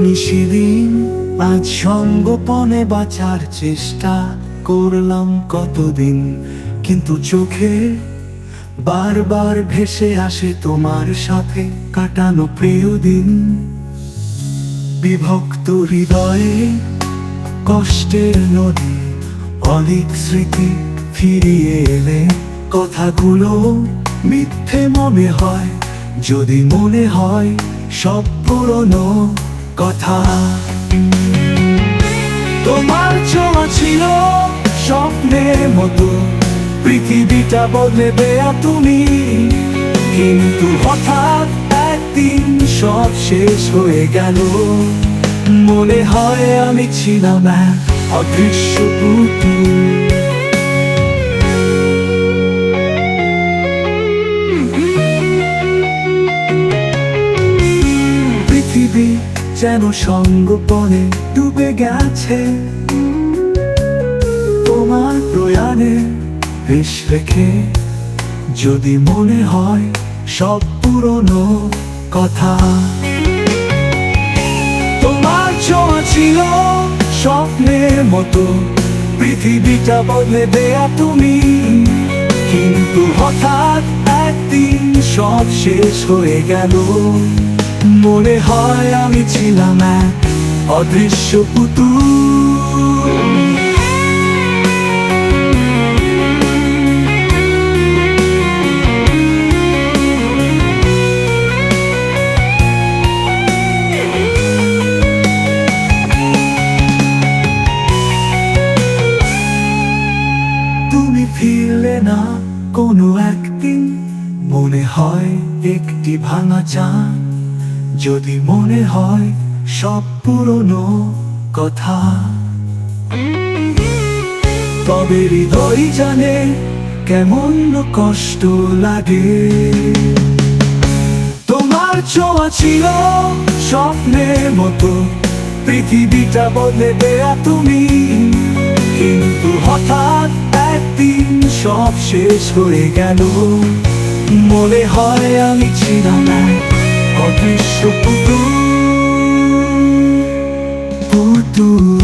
নিশিদিন আজ সঙ্গোপনে বাঁচার চেষ্টা করলাম কতদিন। কিন্তু চোখে বারবার ভেসে আসে তোমার সাথে কাটানো প্রিয় দিন। বিভক্ত হৃদয়ে কষ্টের নদী, অনেক স্মৃতি ফিরিয়ে এলে কথাগুলো মিথ্যে মনে হয়। যদি মনে হয় সব পুরনো কথা। তোমার ছোঁয়া ছিল স্বপ্নের মতো। পৃথিবীটা বদলে দেয়া তুমি। কিন্তু হঠাৎ একদিন সব শেষ হয়ে গেল। মনে হয় আমি ছিলাম এক অদৃশ্য পুতুল। যেন সঙ্গোপনে ডুবে গেছে। তোমার প্রয়াণে বেশ রেখে যদি মনে হয় সব পুরনো কথা। তোমার ছোঁয়া ছিল স্বপ্নের মতো, পৃথিবীটা বদলে দেয়া তুমি। কিন্তু হঠাৎ একদিন সব শেষ হয়ে গেল। মনে হয় আমি ছিলাম এক অদৃশ্য পুতুল। তুমি ফিরলে না কোনো একদিন। মনে হয় একটি ভাঙা চান যদি মনে হয় সব পুরনো কথা, তবে হৃদয় জানে কেমন কষ্ট লাগে। তোমার ছোঁয়া ছিল স্বপ্নের মতো, পৃথিবীটা বদলে দেয়া তুমি। কিন্তু হঠাৎ একদিন সব শেষ হয়ে গেল। মনে হয় আমি ছিলাম এক অদৃশ্য পুতুল পুতুল